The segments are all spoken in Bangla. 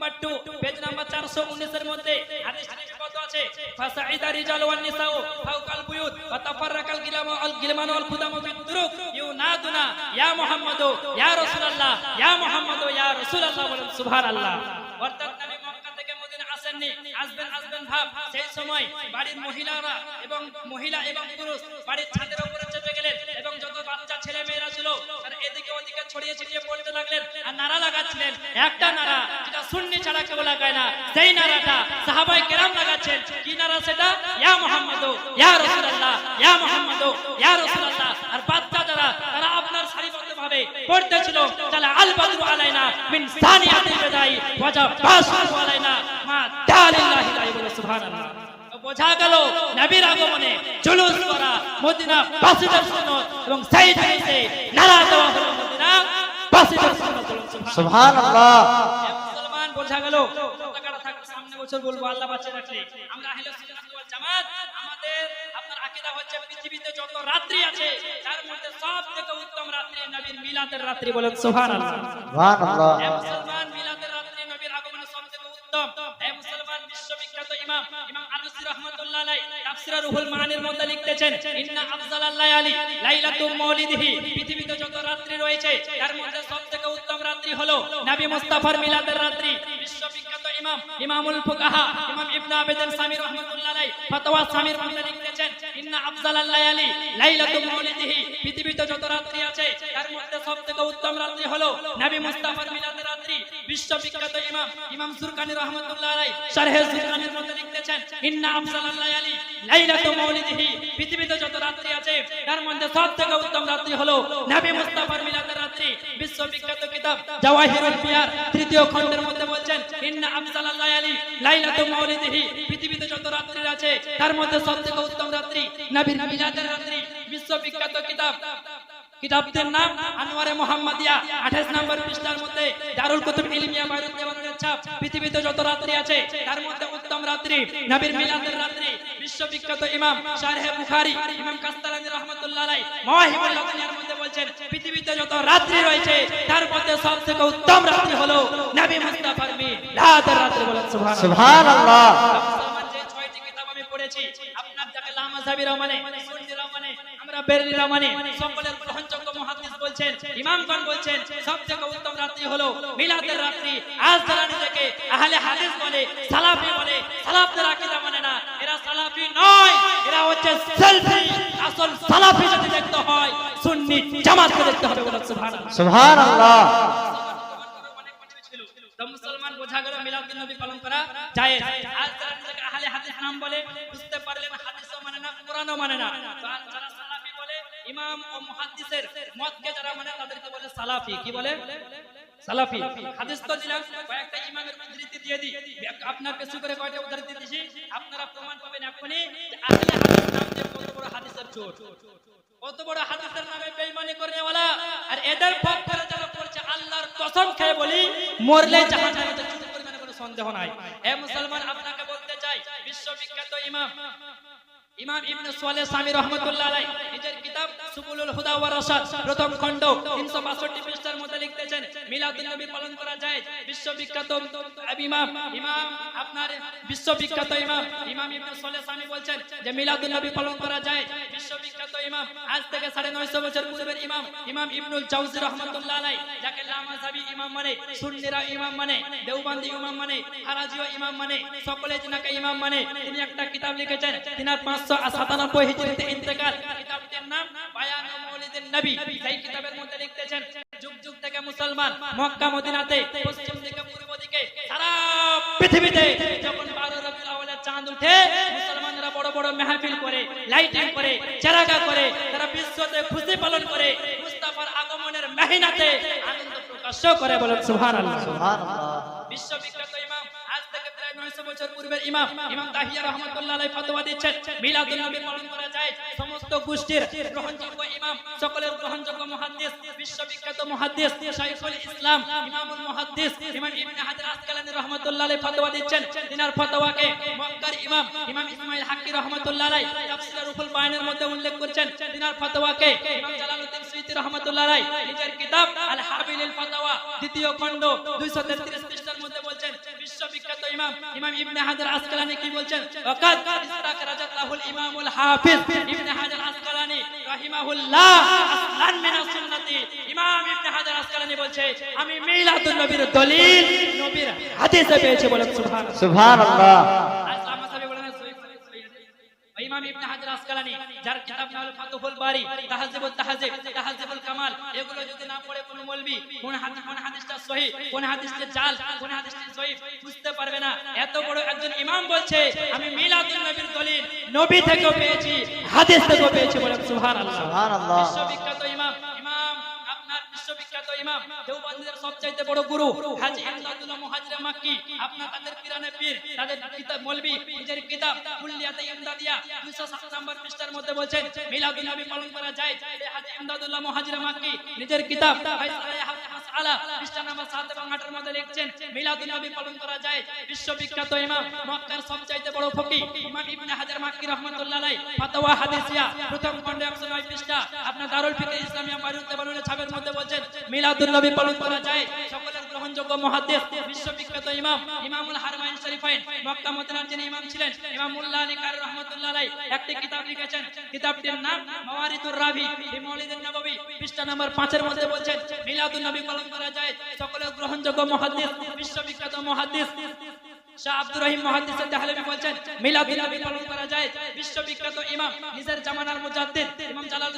নাম্বার 2 পেজ নাম্বার 419 এর মধ্যে হাদিস শরীফ কত আছে। ফাসাইদা রিজাল ওয়ান নিসাউ ফাওকাল বুয়ুত ওয়া তাফাররাকাল গিলামু, আল গিলমানু আল খুদামু বিতুরুক ইউনাদুনা, ইয়া মুহাম্মাদু, ইয়া রাসূলুল্লাহ, ইয়া মুহাম্মাদু, ইয়া রাসূলুল্লাহ বলেন সুবহানাল্লাহ। অর্থাৎ নবী মক্কা থেকে মদিনা আসেননি, আসবেন আসবেন ভাব। সেই সময় বাড়ির মহিলারা এবং মহিলা এবং পুরুষ বাড়ির ছাদের উপরে চেপে গেলেন এবং যত বাচ্চা ছেলে মেয়েরা ছিল এদিকে ওদিকে ছড়িয়ে ছিটিয়ে পড়তে লাগলেন আর নারা লাগাচ্ছিলেন। একটা নারা শূন্য ছাড়া কেউ লাগায় না। সেই নারাটা সাহাবাই কেরাম লাগাচ্ছেন, কি নারা সেটা? ইয়া মুহাম্মদ, ইয়া রাসূলুল্লাহ, ইয়া মুহাম্মদ, ইয়া রাসূলুল্লাহ। আর বাচ্চা যারা, তারা আপনার সারিবদ্ধ ভাবে তাহলে আল মিন ওয়াজা মা সুবহানাল্লাহ। বোঝা গেল নবীর আগমনে জুলুস করা মদিনা সুন্নত, এবং নারা দেওয়া হলো মদিনা সুন্নত সুবহানাল্লাহ। বোঝা গেল। টাকাটা সামনে বছর বলব আল্লাহ বাঁচিয়ে রাখলে। আমরা আহলে সুন্নাত ওয়াল জামাত আমাদের আপনার আকিদা হচ্ছে পৃথিবীতে যত রাত্রি আছে তার মধ্যে সবথেকে উত্তম রাত্রি নবীর মিলাদের রাত্রি বলেন সুবহানাল্লাহ। সুবহানাল্লাহ। মুসলমান মিলাদের রাত্রি নবীর আগমনের সবথেকে উত্তম হে মুসলমান বিশ্ববিখ্যাত ইমাম ইমাম আনুসি রাহমাতুল্লাহ আলাইহি তাফসীর রুহুল মানির মধ্যে লিখতেছেন, ইন্না আফজালাল লায়ালি লাইলাতুল মাউলিদিহি। পৃথিবীতে যত রাত্রি রয়েছে, তার মধ্যে সবথেকে উত্তম রাত্রি হলো নবী মুস্তাফার মিলাদের রাত্রি। বিশ্ববিখ্যাত ইমাম ইমামুল ফুকাহা, ইমাম ইবনে আবেদিন সামি রাহমাতুল্লাহ আলাইহি ফতোয়া সামির মধ্যে লিখতেছেন, ইন্না আফজালাল লায়ালি লাইলাতুল মাউলিদিহি। পৃথিবীতে যত রাত্রি আছে, তার মধ্যে সবথেকে উত্তম রাত্রি হলো নবী মুস্তাফার মিলাদের বিশ্ববিখ্যাত ইমাম ইমাম সুরকানি রহমাতুল্লাহ আলাইহি শারহে লিখতেছেন, ইন্না লায়ালি লাইলাতুল মাউলিদিহি। পৃথিবীতে যত রাত্রি আছে, তার মধ্যে সবথেকে উত্তম রাত্রি হলো নবী মুস্তাফার মিলাদের রাত্রি। বিশ্ববিখ্যাত কিতাব বিহার তৃতীয় খণ্ডের মধ্যে বলছেন, ইন্না আফজালাল লায়ালি লাইলাতুল মাউলিদিহি। পৃথিবীতে যত রাত্রি আছে, তার মধ্যে সবথেকে উত্তম রাত্রি নবীর মিলাদের রাত্রি। বিশ্ববিখ্যাত কিতাব কিতাবটির নাম আনোয়ারে মোহাম্মদিয়া। 28 নম্বর পৃষ্ঠার মধ্যে দারুল কুতুব ইলমিয়া বাইরুল দেওয়ানের ছাপ। পৃথিবীতে যত রাত্রি আছে তার মধ্যে উত্তম রাত্রি নবীর মিলাদের রাত্রি। বিশ্ববিখ্যাত ইমাম শারহে বুখারী ইমাম কাস্তালানি রাহমাতুল্লাহ আলাইহি মাওয়াহিবুল লাদুনিয়ার মধ্যে বলছেন পৃথিবীতে যত রাত্রি রয়েছে তার মধ্যে সবথেকে উত্তম রাত্রি হলো নবী মুস্তাফার মিলাদের রাত্রি বলেন সুবহানাল্লাহ। সুবহানাল্লাহ। মুসলমান যে ছয়টি কিতাব আমি পড়েছি আপনার যাকে লামাজাবিরা মানে সুন্নিরা মানে আমরা বেরেলিরা মানে সকলের গ্রহণযোগ্য মুহাদ্দিস বলছেন ইমামগণ বলছেন সবথেকে উত্তম রাত্রি হলো মিলাদের রাত্রি। আজ যারা নিজেকে আহলে হাদিস বলে সালাফি বলে সালাফদের আকীদা মানে না এরা সালাফি নয় এরা হচ্ছে সেলফি। আসল সালাফি যদি দেখতে হয় সুন্নি জামাতকে দেখতে হবে বলে সুবহানাল্লাহ। সুবহানাল্লাহ। তো মুসলমান বোঝা গেল মিলাদুন নবী পালন করা জায়েজ। আজ যারা নিজেকে আহলে হাদিস নাম বলে বুঝতে পারলেন হাদিসও মানে না কোরআনও মানে না। তো যারা বলে ইমাম ও মুহাদ্দিসের মতকে যারা মানে তাদেরকে বলে সালাফি, কি বলে? সালাফি। হাদিস তো দিলাম, কয়েকটা ইমামের উদ্ধৃতি দিয়ে আপনার করে উদ্ধৃতি দিছি? আপনারা প্রমাণ পাবেন এখনই যে হাদিস নাম যে কত বড় হাদিসের চোর। কত বড় হাদিসের নামে বেঈমানি আর এদের যারা আল্লাহর কসম খেয়ে বলি, মরলে জাহান্নামে না কোনো সন্দেহ নাই। এ মুসলমান, আপনাকে বলতে চাই, বিশ্ববিখ্যাত ইমাম ইমাম ইবনে সোয়ালে সামি রহমাতুল্লাহ আলাই নিজের কিতাব সুবুলুল হুদা ওয়া প্রথম খণ্ড 362 পৃষ্ঠার মধ্যে লিখতেছেন মিলাদুন নবী পালন করা যায়। বিশ্ববিখ্যাত ইমাম ইমাম আপনার বিশ্ববিখ্যাত ইমাম ইমাম ইবনে সামি বলছেন যে মিলাদুন নবী পালন করা যায়। বিশ্ববিখ্যাত ইমাম, আজ থেকে 950 বছর পূর্বের ইমাম ইমাম ইবনুল রহমাতুল্লাহ আলাই যাকে ইমাম মানে সুন্নিরা ইমাম মানে দেওবন্দি ইমাম মানে হারাজিও ইমাম মানে সকলে ইমাম মানে তিনি একটা কিতাব লিখেছেন, তিনার 597 হিজরিতে ইন্তেকাল কিতাবটির নাম বায়ান মাউলিদিন নবী সেই কিতাবের মধ্যে লিখতেছেন মুসলমান মক্কা মদিনাতে পশ্চিম দিকে পূর্ব দিকে সারা পৃথিবীতে যখন 12 রবিউল চাঁদ উঠে মুসলমানরা বড় বড় মেহফিল করে লাইটিং করে চারাগা করে তারা বিশ্বতে খুশি পালন করে মুস্তাফার আগমনের মেহিনাতে আনন্দ প্রকাশ করে বলেন সুবহানাল্লাহ। সুবহানাল্লাহ। বিশ্ববিখ্যাত ইমাম আজ থেকে প্রায় 900 বছর পূর্বের ইমাম ইমাম দাহিয়া রাহমাতুল্লাহ আলাইহি ফতোয়া দিচ্ছেন, মিলাদুন নবী পালন করা যায়। সমস্ত গোষ্ঠীর গ্রহণযোগ্য ইমাম, সকলের গ্রহণযোগ্য মুহাদ্দিস, বিশ্ববিখ্যাত মুহাদ্দিস, শাইখুল ইসলাম, ইমামুল মুহাদ্দিস, ইমাম ইবনে হাজার আসকালানী রাহমাতুল্লাহ আলাইহি ফতোয়া দিচ্ছেন। তিনার ফতোয়াকে মক্কার ইমাম ইমাম ইসমাইল হাক্কি রাহমাতুল্লাহ আলাইহি তাফসীর রুহুল বায়ানের মধ্যে উল্লেখ করেছেন। তিনার ফতোয়াকে ইমাম জালালউদ্দিন সুয়ুতী রাহমাতুল্লাহ দ্বিতীয় খণ্ড 233 পৃষ্ঠার মধ্যে বলছেন ইমাম ইমাম হাজার আসকালানি কি বলছেন? ওয়াকাদ ইস্তাকরাজাতাহুল ইমামুল হাফিজ ইবনে হাজার আসকালানি রাহিমাহুল্লাহ আসলান ইমাম ইবনে হাজার আসকালানি বলছে, আমি মিলাদুন নবীর দলিল, নবীর হাদিসে পেয়েছি বলে সুবহানাল্লাহ সুবহানাল্লাহ আসলাম মাসাবি বলেন সহিহ সহিহ ইমাম ইবনে হাজার আসকালানি যার কিতাব নাম হলো ফাতুহুল বারি তাহজিবুত তাহজিব তাহজিবুল কামাল এগুলো যদি না পড়ে কোন মৌলবি কোন হাদিস কোন হাদিসটা সহিহ কোন হাদিসটা জাল কোন হাদিসটা সহিহ বুঝতে পারবে না। এত বড় একজন ইমাম বলছে আমি মিলাদুন নবীর দলিল নবী থেকেও পেয়েছি হাদিস থেকেও পেয়েছি বলেন সুবহানাল্লাহ। সুবহানাল্লাহ। বিশ্ববিখ্যাত ইমাম ইমাম আপনার বিশ্ববিখ্যাত ইমাম দেওবন্দের সবচাইতে বড় গুরু তাদের পীর, তাদের কিতাব মৌলবি, নিজের কিতাব কুল্লিয়াতে ইমদাদিয়া 207 নম্বর পৃষ্ঠার মধ্যে নবী পালন করা যায়। হাজী ইমদাদুল্লাহ মুহাজির মাক্কি, নিজের কিতাব মাসআলা, পৃষ্ঠা নাম্বার 7 এবং 8 এর মধ্যে লিখছেন নবী পালন করা যায়। বিশ্ববিখ্যাত ইমাম, মক্কার সবচাইতে বড় ফকিহ, ইমাম ইবনে হাজার মাক্কি রাহমাতুল্লাহ আলাইহি। ফাতাওয়া হাদিসিয়া, প্রথম খণ্ডে 109 পৃষ্ঠা, আপনার দারুল ফিকহ ইসলামিয়া মধ্যে বলছেন, মিলাদুন নবী পালন করা যায়। সকলের গ্রহণযোগ্য লিখেছেন। কিতাবটির নাম মাওয়ারিদুর রাবি ফি মাউলিদুন নববী। পৃষ্ঠা নাম্বার 5 এর মধ্যে বলছেন নবী কলম করা যায়। সকলের গ্রহণযোগ্য মহাদেশ বিশ্ববিখ্যাত মুহাদ্দিস। শাহ আব্দুর রহিম পালন করা যায়। বিশ্ববিখ্যাত ইমাম, নিজের জামানার মুজাদ্দিদ, ইমাম ফি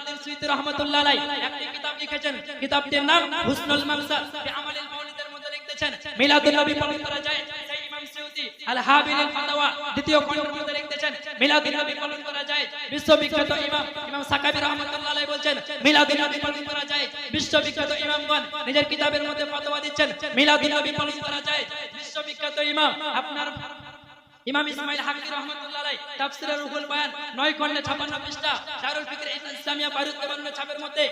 আমালিল করা যায়। সেই ইমাম সুয়ুতী বিশ্ববিখ্যাত ইমাম নিজের কিতাবের মধ্যে ফতোয়া দিচ্ছেন মিলাদুন নবী পালন করা যায়। বিশ্ববিখ্যাত ইমাম, আপনার ইমাম ইসমাইল রহমাতুল্লাহ তাফসীরের রুহুল বয়ান 9 খণ্ডে 56 পৃষ্ঠা দারুল ইসলামিয়া ছাপের মধ্যে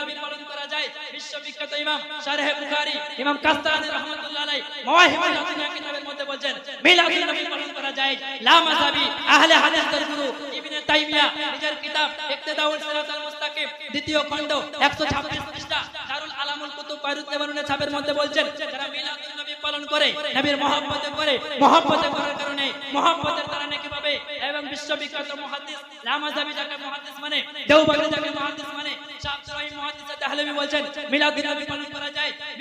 নবী পালন করা যায়। বিশ্ববিখ্যাত ইমাম শারহ বুখারী, ইমাম রহমাতুল্লাহ কিতাবের মধ্যে বলেন নবী পালন করা যায়। লা মাযহাবি আহলে গুরু ইবনে তাইমিয়া নিজের কিতাব সিরাতাল মুস্তাকিম, দ্বিতীয় খণ্ড 126 পৃষ্ঠা দারুল আলামুল কুতুব বারুদ ছাপের মধ্যে বলেন যারা পালন করে, নবীর মহব্বতে করে, মহব্বতে করার কারণে, মহব্বতের দ্বারা নাকি পাবে এবং বিশ্ববিখ্যাত মুহাদ্দিস লামাজাবি যাকে মুহাদ্দিস মানে দেওবন্দি যাকে মুহাদ্দিস মানে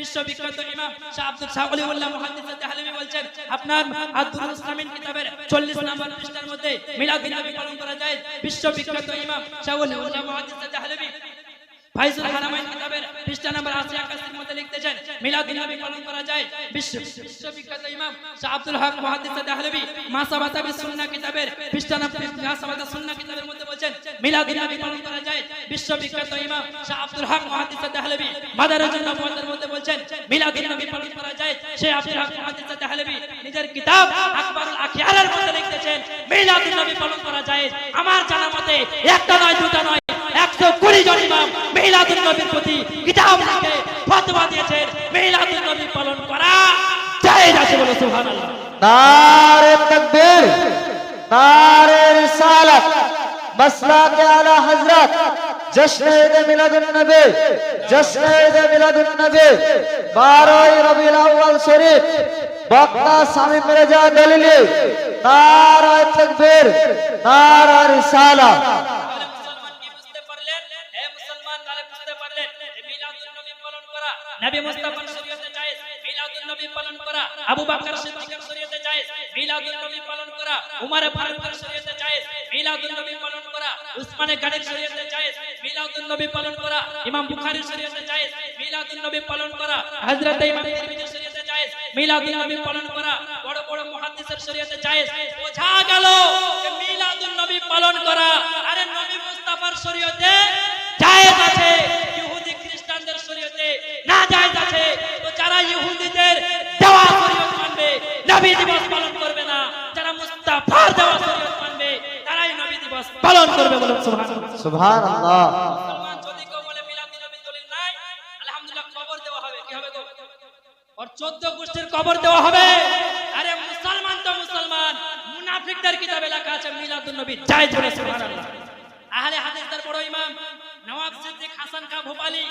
বিশ্ববিখ্যাত ইমাম শাহ আব্দুল শাহ ওলিউল্লাহ মুহাদ্দিস তাহলেবি বলছেন, আপনার আব্দুল মুসলিমিন কিতাবের 40 নম্বর পৃষ্ঠার মধ্যে মিলাদুন নবী পালন করা যায়। বিশ্ববিখ্যাত ইমাম শাহ ওলিউল্লাহ মুহাদ্দিস তাহলেবি ফাইজুল হারামাইন কিতাবের পৃষ্ঠা নাম্বার 80 81 এর মধ্যে নবী পালন করা যায়। বিশ্ব বিশ্ববিখ্যাত ইমাম শাহ আব্দুল হক মুহাদ্দিস দেহলভী মাসাবাতা কিতাবের মাসাবাতা সুন্নাহ কিতাবের মধ্যে বলেন নবী পালন করা যায়। বিশ্ববিখ্যাত ইমাম শাহ আব্দুল হক মুহাদ্দিস দেহলভী মধ্যে বলেন নবী পালন করা যায়। সেই আব্দুল হক মুহাদ্দিস দেহলভী নিজের কিতাব আকবরুল আখিয়ারের মধ্যে লিখতেছেন নবী পালন করা যায়। আমার জানা মতে একটা নয়, দুটা নয়। একশো কুড়ি জন ইমাম মেহিলাদুল নবীর প্রতি কিতাব লিখে ফতোয়া দিয়েছেন মেহিলাদুল নবী পালন করা জায়েজ আছে বলো সুবহানাল্লাহ। নারে তাকবীর, নারে রিসালাত মাসলা কে আলা হযরত জশ্ন ঈদ মিলাদুন নবী জশ্ন ঈদ মিলাদুন নবী 12 রবিউল আউয়াল শরীফ, বক্তা স্বামী মির্জা দলিলি, নারায় তাকবীর, নারায় রিসালাত। হে মুসলমান তাহলে বুঝতে পারলেন যে মিলাদুন নবী পালন করা নবী মুস্তাফার শরীয়তে জায়েজ মিলাদুন নবী পালন করা আবু বকর সিদ্দিকের শরীয়তে জায়েজ মিলাদুন নবী পালন করা উমর ফারুকের শরীয়তে জায়েজ মিলাদুন নবী পালন করা উসমান গনির শরীয়তে জায়েজ মিলাদুন নবী পালন করা ইমাম বুখারীর শরীয়তে জায়েজ মিলাদুন নবী পালন করা হযরত ইমাম তিরমিজির শরীয়তে জায়েজ মিলাদুন নবী পালন করা বড় বড় মুহাদ্দিসের শরীয়তে জায়েজ বোঝা গেল যে মিলাদুন নবী পালন করা আরে নবী মুস্তাফার শরীয়তে আছে ইহুদি খ্রিস্টানদের শরীয়তে না জায়েজ আছে তো যারা ইহুদিদের দেওয়া শরীয়ত মানবে নবী দিবস পালন করবে না। যারা মুস্তাফার দেওয়া শরীয়ত মানবে তারাই নবী দিবস পালন করবে বলুন সুবহানাল্লাহ। সুবহানাল্লাহ। মুসলমান যদি কেউ বলে মিলাদুন নবী দলিল নাই আলহামদুলিল্লাহ কবর দেওয়া হবে। কি হবে গো? ওর 14 গোষ্ঠীর কবর দেওয়া হবে। আরে মুসলমান তো মুসলমান। মুনাফিকদের কিতাবে লেখা আছে মিলাদুন নবী জায়েজ বলে সুবহানাল্লাহ। আহলে হাদিসদের বড় ইমাম নওয়াব সিদ্দিক, হাসান কা ভোপালি,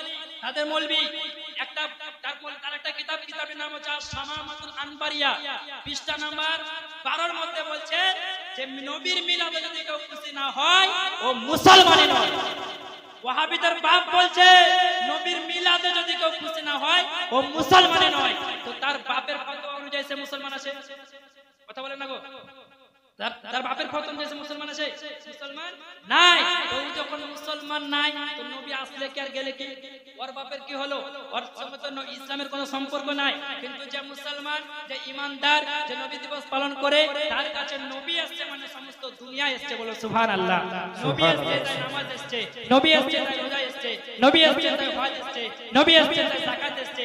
তাদের মৌলবি। একটা তার একটা কিতাব কিতাব কিতাবের নাম হচ্ছে শামামাতুল আনবারিয়া। পৃষ্ঠা নাম্বার 12 এর মধ্যে বলছে যে, নবীর মিলাদে যদি কেউ খুশি না হয়, ও মুসলমানই নয়। ওয়াহাবিদের বাপ বলছে, নবীর মিলাদে যদি কেউ খুশি না হয়, ও মুসলমানই নয়। তো তার বাপের ফতোয়া অনুযায়ী সে মুসলমান আছে। কথা বলেন না গো। তার তার বাপের অনুযায়ী সে মুসলমান আছে? মুসলমান নাই। তো ও যখন মুসলমান নাই তো নবী আসলে কি আর গেলে কি? ওর বাপের কি হলো? ওর সঙ্গে তো ইসলামের কোনো সম্পর্ক নাই। কিন্তু যে মুসলমান যে ইমানদার যে নবী দিবস পালন করে তার কাছে নবী আসছে মানে সমস্ত দুনিয়া এসছে বলো সুবহানাল্লাহ। নবী এসছে তাই নামাজ এসছে। নবী এসছে তাই রোজা এসছে। নবী এসছে তাই হজ এসছে। নবী এসছে তাই যাকাত এসছে।